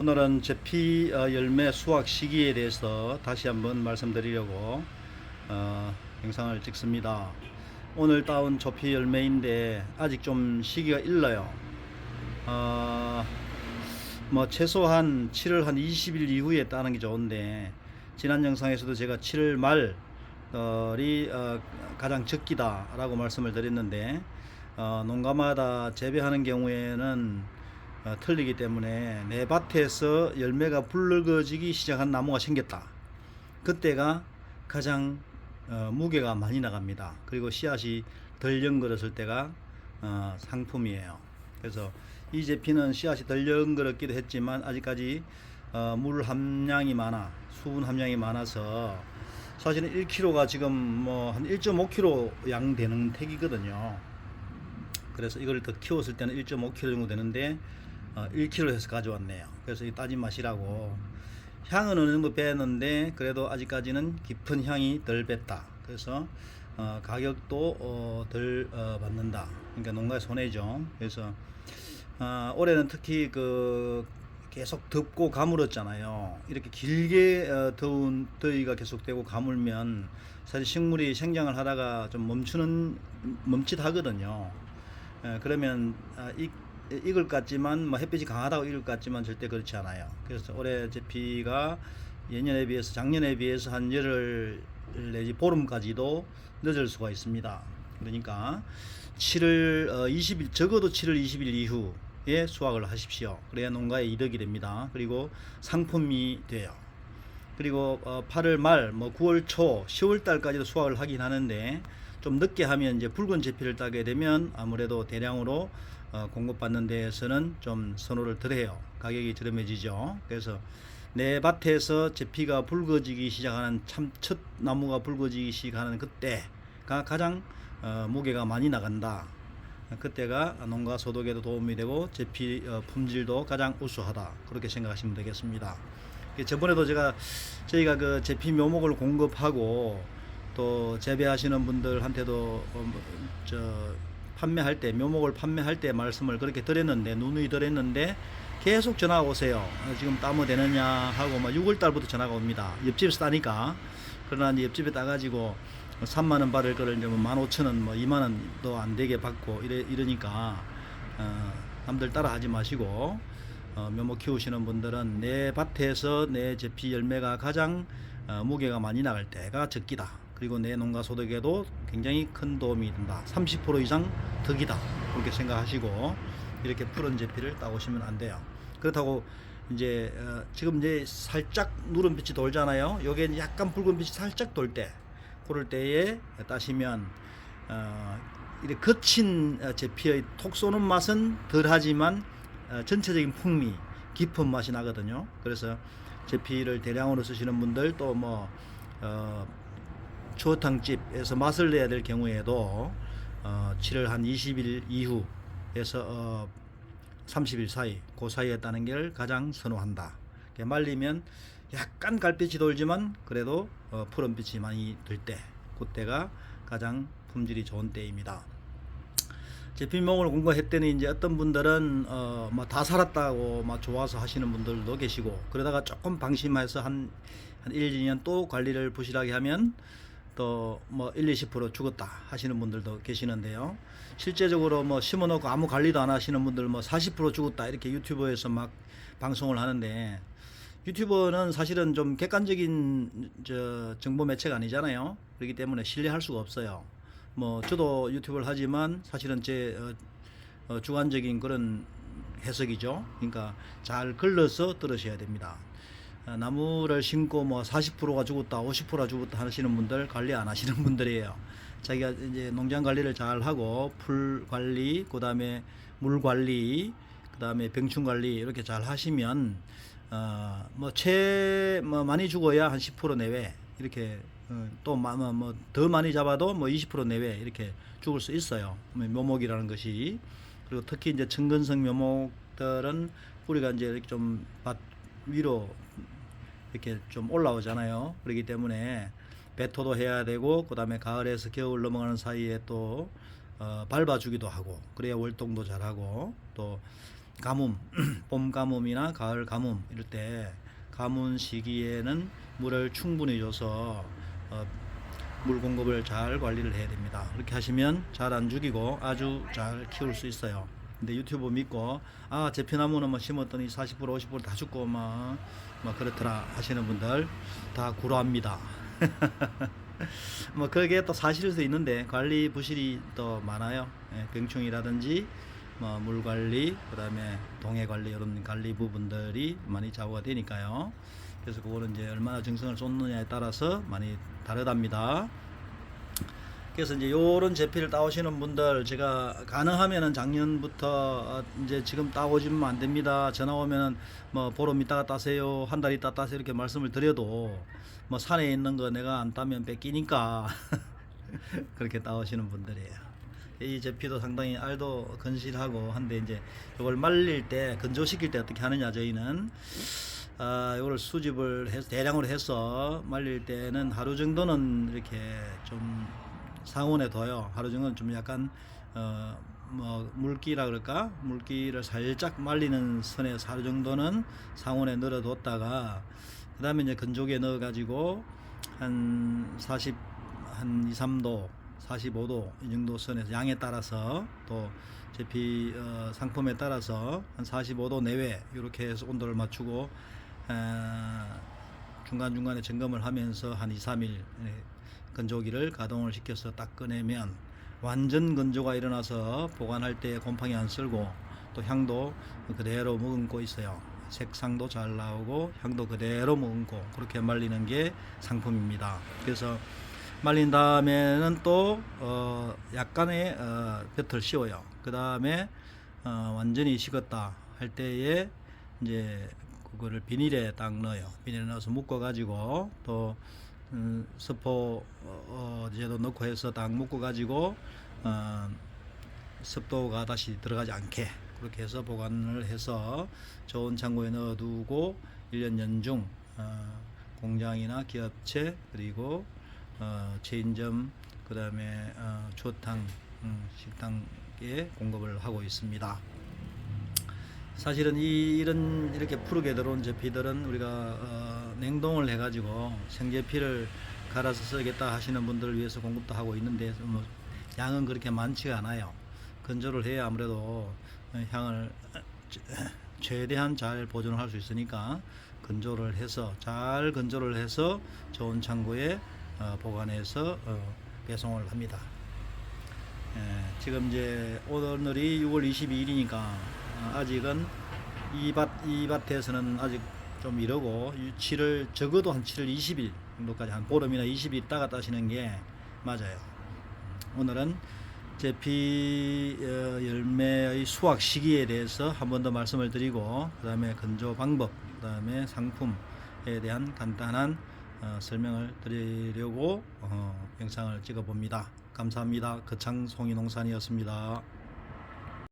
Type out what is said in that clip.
오늘은 제피 어, 열매 수확 시기에 대해서 다시 한번 말씀드리려고 어, 영상을 찍습니다. 오늘 따온 조피 열매인데 아직 좀 시기가 일러요. 어, 뭐 최소한 7월 한 20일 이후에 따는 게 좋은데 지난 영상에서도 제가 7월 말이 어, 가장 적기다라고 말씀을 드렸는데 어, 농가마다 재배하는 경우에는 어, 틀리기 때문에 내 밭에서 열매가 붉어지기 시작한 나무가 생겼다. 그때가 가장 어, 무게가 많이 나갑니다. 그리고 씨앗이 덜 연그렸을 때가 어, 상품이에요. 그래서 이 제피는 씨앗이 덜 연그렸기도 했지만 아직까지 어, 물 함량이 많아 수분 함량이 많아서 사실은 1kg가 지금 뭐 한 1.5kg 양 되는 택이거든요. 그래서 이걸 더 키웠을 때는 1.5kg 정도 되는데 어, 1kg 해서 가져왔네요. 그래서 이 따진 맛이라고 향은 어느 정도 뺐는데 그래도 아직까지는 깊은 향이 덜 뺐다. 그래서 어, 가격도 어, 덜 어, 받는다. 그러니까 농가의 손해죠. 그래서 어, 올해는 특히 그 계속 덥고 가물었잖아요. 이렇게 길게 어, 더운 더위가 계속되고 가물면 사실 식물이 생장을 하다가 좀 멈추는 멈칫하거든요. 에, 그러면 아, 이, 익을 것 같지만 뭐 햇빛이 강하다고 익을 것 같지만 절대 그렇지 않아요. 그래서 올해 제 비가 예년에 비해서 작년에 비해서 한 열흘 내지 보름까지도 늦을 수가 있습니다. 그러니까 7월 어, 20일 적어도 7월 20일 이후에 수확을 하십시오. 그래야 농가에 이득이 됩니다. 그리고 상품이 돼요. 그리고 어, 8월 말, 뭐 9월 초, 10월 달까지도 수확을 하긴 하는데 좀 늦게 하면 이제 붉은 제피를 따게 되면 아무래도 대량으로 어, 공급받는 데에서는 좀 선호를 덜 해요. 가격이 저렴해지죠. 그래서 내 밭에서 제피가 붉어지기 시작하는 참 첫 나무가 붉어지기 시작하는 그때가 가장 어, 무게가 많이 나간다. 그때가 농가 소득에도 도움이 되고 제피 어, 품질도 가장 우수하다. 그렇게 생각하시면 되겠습니다. 그 저번에도 제가 저희가 그 제피 묘목을 공급하고 또 재배하시는 분들한테도 어, 뭐, 저 판매할 때 묘목을 판매할 때 말씀을 그렇게 드렸는데 누누이 드렸는데 계속 전화가 오세요. 어, 지금 따면 되느냐 하고 막 6월 달부터 전화가 옵니다. 옆집에서 따니까 그러나 이제 옆집에 따가지고 3만 원 받을 거를 이제 뭐 15,000원 뭐 2만 원도 안 되게 받고 이래 이러니까 어, 남들 따라 하지 마시고 어, 묘목 키우시는 분들은 내 밭에서 내 제피 열매가 가장 어, 무게가 많이 나갈 때가 적기다. 그리고 내 농가 소득에도 굉장히 큰 도움이 된다. 30% 이상 덕이다. 그렇게 생각하시고 이렇게 푸른 제피를 따오시면 안 돼요. 그렇다고 이제 어, 지금 이제 살짝 누런 빛이 돌잖아요. 요게 약간 붉은 빛이 살짝 돌 때, 그럴 때에 따시면 어, 이렇게 거친 어, 제피의 톡 쏘는 맛은 덜하지만 어, 전체적인 풍미, 깊은 맛이 나거든요. 그래서 제피를 대량으로 쓰시는 분들 또뭐 어, 추어탕집에서 맛을 내야 될 경우에도 어, 7월 한 20일 이후에서 어, 30일 사이, 그 사이에 따는 걸 가장 선호한다. 말리면 약간 갈빛이 돌지만 그래도 어, 푸른빛이 많이 들 때, 그때가 가장 품질이 좋은 때입니다. 제품목을 공부했더니 이제 어떤 분들은 어뭐다 살았다고 막 좋아서 하시는 분들도 계시고 그러다가 조금 방심해서 한, 한 1, 2년 또 관리를 부실하게 하면 또 뭐 1, 20% 죽었다 하시는 분들도 계시는데요. 실제적으로 뭐 심어 놓고 아무 관리도 안 하시는 분들 뭐 40% 죽었다 이렇게 유튜브에서 막 방송을 하는데 유튜버는 사실은 좀 객관적인 저 정보 매체가 아니잖아요. 그렇기 때문에 신뢰할 수가 없어요. 뭐 저도 유튜브를 하지만 사실은 제 어, 어, 주관적인 그런 해석이죠. 그러니까 잘 걸러서 들으셔야 됩니다. 어, 나무를 심고 뭐 40%가 죽었다, 50%가 죽었다 하시는 분들 관리 안 하시는 분들이에요. 자기가 이제 농장 관리를 잘 하고 풀 관리, 그다음에 물 관리, 그다음에 병충 관리 이렇게 잘 하시면 어뭐최뭐 많이 죽어야 한 10% 내외 이렇게 어, 또뭐더 많이 잡아도 뭐 20% 내외 이렇게 죽을 수 있어요. 뭐 묘목이라는 것이 그리고 특히 이제 청근성 묘목들은 뿌리가 이제 이렇게 좀 밭 위로 이렇게 좀 올라오잖아요. 그렇기 때문에 배토도 해야 되고 그다음에 가을에서 겨울 넘어가는 사이에 또 어, 밟아주기도 하고 그래야 월동도 잘하고 또 가뭄, 봄 가뭄이나 가을 가뭄 이럴 때 가뭄 시기에는 물을 충분히 줘서 어, 물 공급을 잘 관리를 해야 됩니다. 그렇게 하시면 잘 안 죽이고 아주 잘 키울 수 있어요. 근데 유튜브 믿고 아 제피나무는 뭐 심었더니 40% 50%다 죽고 막, 막 그렇더라 하시는 분들 다 구라합니다. 뭐 그게 또 사실일 수 있는데 관리 부실이 또 많아요. 예, 병충이라든지 뭐 물 관리, 그다음에 동해 관리 이런 관리 부분들이 많이 좌우가 되니까요. 그래서 그거는 이제 얼마나 정성을 쏟느냐에 따라서 많이 다르답니다. 그래서 이제 요런 제피를 따오시는 분들 제가 가능하면은 작년부터 어, 이제 지금 따오시면 안 됩니다. 전화 오면은 뭐 보름 있다가 따세요. 한 달 있다 따세요. 이렇게 말씀을 드려도 뭐 산에 있는 거 내가 안 따면 뺏기니까 그렇게 따오시는 분들이에요. 이 제피도 상당히 알도 건실하고 한데 이제 이걸 말릴 때 건조시킬 때 어떻게 하느냐 저희는 아, 이거를 수집을 해서 대량으로 해서 말릴 때는 하루 정도는 이렇게 좀 상온에 둬요. 하루 정도는 좀 약간 어, 뭐 물기라 그럴까? 물기를 살짝 말리는 선에서 하루 정도는 상온에 늘어뒀다가 그다음에 이제 건조기에 넣어 가지고 한 40, 한 2, 3도, 45도 이 정도 선에서 양에 따라서 또 제피 어, 상품에 따라서 한 45도 내외 이렇게 해서 온도를 맞추고 어, 중간 중간에 점검을 하면서 한 2, 3일 건조기를 가동을 시켜서 딱 꺼내면 완전 건조가 일어나서 보관할 때 곰팡이 안 쓸고 또 향도 그대로 머금고 있어요. 색상도 잘 나오고 향도 그대로 머금고 그렇게 말리는 게 상품입니다. 그래서 말린 다음에는 또 어, 약간의 어, 볕을 씌워요. 그 다음에 어, 완전히 식었다 할 때에 이제 그거를 비닐에 딱 넣어요. 비닐에 넣어서 묶어 가지고 또 음, 어, 어제도 넣고 해서 딱 묶어 가지고 어, 습도가 다시 들어가지 않게 그렇게 해서 보관을 해서 좋은 창고에 넣어두고 1년 연중 어, 공장이나 기업체 그리고 어, 체인점 그 다음에 어, 초탕 음, 식당에 공급을 하고 있습니다. 사실은 이, 이런 이렇게 푸르게 들어온 제피들은 우리가 어, 냉동을 해가지고 생제피를 갈아서 쓰겠다 하시는 분들을 위해서 공급도 하고 있는데 뭐 양은 그렇게 많지가 않아요. 건조를 해야 아무래도 향을 최대한 잘 보존을 할 수 있으니까 건조를 해서 잘 건조를 해서 좋은 창고에 어, 보관해서 어, 배송을 합니다. 예, 지금 이제 오늘이 6월 22일이니까 아직은 이 밭, 이 밭에서는 아직 좀 이러고 7월 적어도 한 7월 20일 정도까지 한 보름이나 20일 있다가 따시는 게 맞아요. 오늘은 제피 어, 열매의 수확 시기에 대해서 한 번 더 말씀을 드리고 그 다음에 건조 방법 그 다음에 상품에 대한 간단한 어, 설명을 드리려고 어, 영상을 찍어 봅니다. 감사합니다. 거창 송이 농산이었습니다.